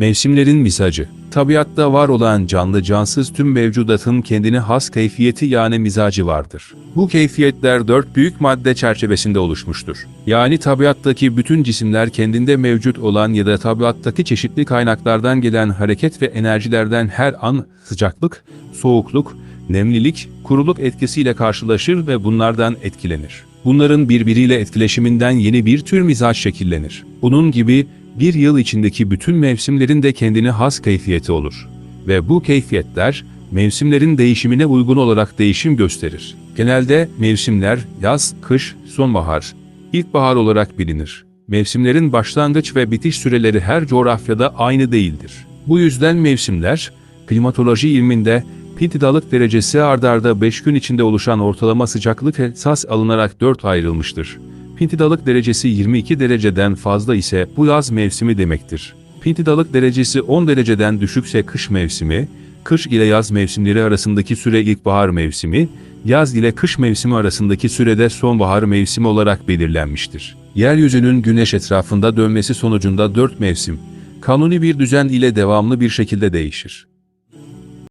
Mevsimlerin mizacı. Tabiatta var olan canlı cansız tüm mevcudatın kendine has keyfiyeti yani mizacı vardır. Bu keyfiyetler dört büyük madde çerçevesinde oluşmuştur. Yani tabiattaki bütün cisimler kendinde mevcut olan ya da tabiattaki çeşitli kaynaklardan gelen hareket ve enerjilerden her an sıcaklık, soğukluk, nemlilik, kuruluk etkisiyle karşılaşır ve bunlardan etkilenir. Bunların birbiriyle etkileşiminden yeni bir tür mizaç şekillenir. Bunun gibi bir yıl içindeki bütün mevsimlerin de kendine has keyfiyeti olur. Ve bu keyfiyetler mevsimlerin değişimine uygun olarak değişim gösterir. Genelde mevsimler yaz, kış, sonbahar, ilkbahar olarak bilinir. Mevsimlerin başlangıç ve bitiş süreleri her coğrafyada aynı değildir. Bu yüzden mevsimler, klimatoloji ilminde Pintidalık derecesi ardarda 5 gün içinde oluşan ortalama sıcaklık esas alınarak 4 ayrılmıştır. Pintidalık derecesi 22 dereceden fazla ise bu yaz mevsimi demektir. Pintidalık derecesi 10 dereceden düşükse kış mevsimi, kış ile yaz mevsimleri arasındaki süre ilkbahar mevsimi, yaz ile kış mevsimi arasındaki sürede sonbahar mevsimi olarak belirlenmiştir. Yeryüzünün güneş etrafında dönmesi sonucunda 4 mevsim, kanuni bir düzen ile devamlı bir şekilde değişir.